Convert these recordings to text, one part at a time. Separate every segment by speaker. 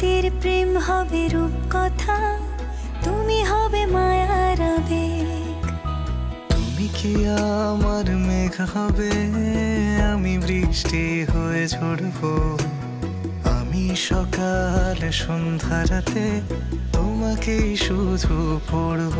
Speaker 1: আমাদের প্রেম হবে রূপ কথা তুমি হবে মায়ার আবেগ।
Speaker 2: তুমি কি আমার মেঘ হবে? আমি বৃষ্টি হয়ে ঝরবো। আমি সকাল সন্ধ্যা রাতে তোমাকেই শুধু পড়ব।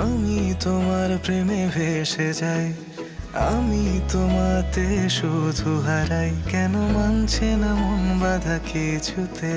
Speaker 2: আমি তোমার প্রেমে ভেসে যাই। আমি তোমাতে শুধু হারাই। কেন মানছে না মন বাধা কিছুতে?